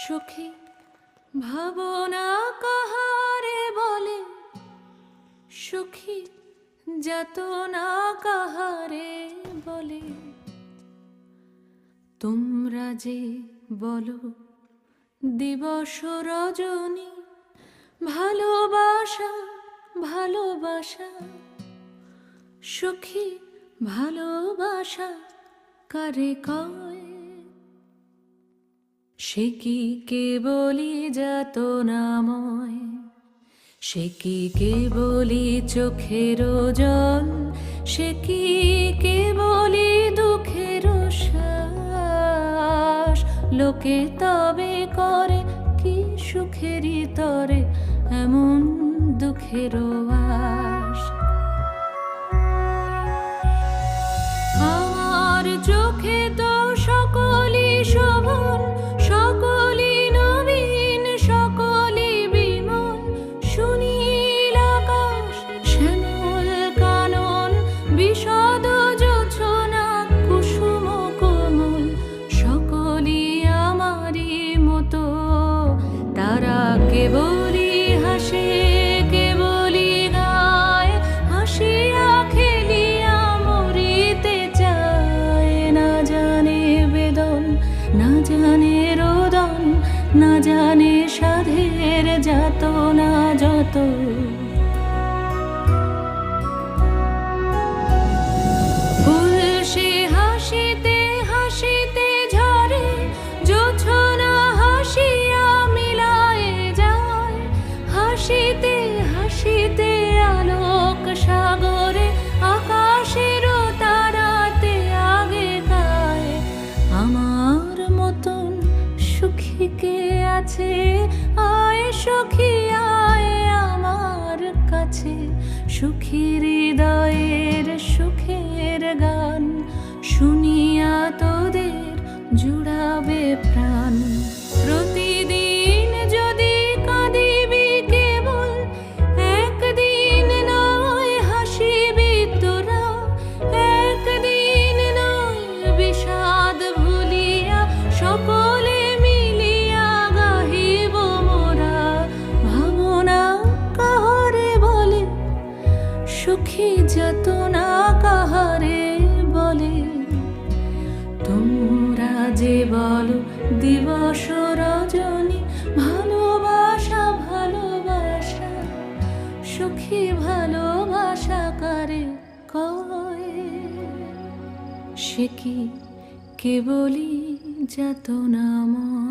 সুখী, ভাবনা কাহারে বলে? সুখী, যাতনা কাহারে বলে? তোমরা যে বলো, দিবস রজনী, ভালোবাসা ভালোবাসা? সুখী, ভালোবাসা কারে কয়? সে কি যাত নাময় সে কি কেবলি চোখের জল সে কি কেবলি দুঃখের শ্বাস? লোকে তবে করে কি সুখেরই তরে? এমন দুঃখের তারা কেবলই হাসে কেবলই গায়। হাসিয়া খেলিয়া মরিতে চায়। না জানে বেদন, না জানে রোদন, না জানে সাধের যাত না যত মতন সুখী কে আছে? আয় সুখী, আয় আমার কাছে। সুখী হৃদয়ের সুখের গান শুনিয়া তোদের জুড়াবে প্রাণ। যত না কাহারে বলে, তোমরা যে বলো দিবস রজনী, ভালোবাসা ভালোবাসা, সুখী, ভালোবাসা কারে কয়? সে কি কেবলই যাত নাময়